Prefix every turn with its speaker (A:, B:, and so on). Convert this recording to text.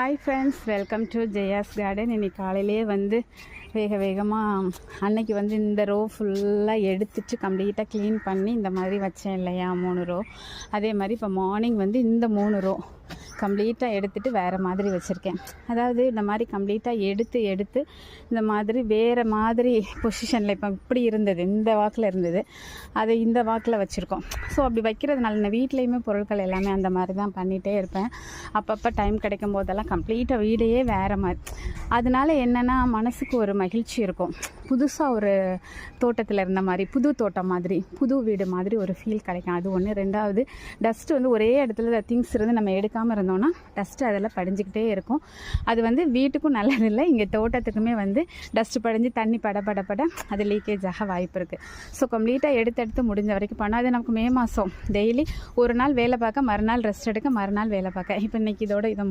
A: Hi friends welcome to Jaya's garden இன்னைக்கு காலையிலேயே வந்து வேக வேகமாக அன்னைக்கு வந்து இந்த ரோ ஃபுல்லாக எடுத்துட்டு கம்ப்ளீட்டாக க்ளீன் பண்ணி இந்த மாதிரி வச்சேன் இல்லையா மூணு ரோ அதே மாதிரி இப்போ மார்னிங் வந்து இந்த மூணு ரோ கம்ப்ளீட்டாக எடுத்துட்டு வேறு மாதிரி வச்சுருக்கேன். அதாவது இந்த மாதிரி கம்ப்ளீட்டாக எடுத்து எடுத்து இந்த மாதிரி வேறு மாதிரி பொசிஷனில் இப்போ இப்படி இருந்தது இந்த வாக்கில் இருந்தது அதை இந்த வாக்கில் வச்சுருக்கோம். ஸோ அப்படி வைக்கிறதுனால நான் வீட்லேயுமே பொருட்கள் எல்லாமே அந்த மாதிரி தான் பண்ணிகிட்டே இருப்பேன். அப்பப்போ டைம் கிடைக்கும் போதெல்லாம் கம்ப்ளீட்டாக வீடையே வேறு மாதிரி. அதனால என்னென்னா மனசுக்கு ஒரு மகிழ்ச்சி இருக்கும். புதுசாக ஒரு தோட்டத்தில் இருந்த மாதிரி புது தோட்டம் மாதிரி புது வீடு மாதிரி ஒரு ஃபீல் கிடைக்கும். அது ஒன்று ரெண்டாவது டஸ்ட் வந்து ஒரே இடத்துல திங்ஸ் இருந்து நம்ம எடுக்காமல் இருந்தோம் இருந்தோன்னா டஸ்ட்டு அதில் படிஞ்சுக்கிட்டே இருக்கும். அது வந்து வீட்டுக்கும் நல்லதில்லை. இங்கே தோட்டத்துக்குமே வந்து டஸ்ட்டு படிஞ்சு தண்ணி பட பட பட அது லீக்கேஜ் ஆக வாய்ப்பு இருக்குது ஸோ கம்ப்ளீட்டாக எடுத்து எடுத்து முடிஞ்ச வரைக்கும் பண்ணால் அது நமக்கு மே மாதம் டெய்லி ஒரு நாள் வேலை பார்க்க மறுநாள் ரெஸ்ட் எடுக்க மறுநாள் வேலை பார்க்க. இப்போ இன்றைக்கி இதோட இதை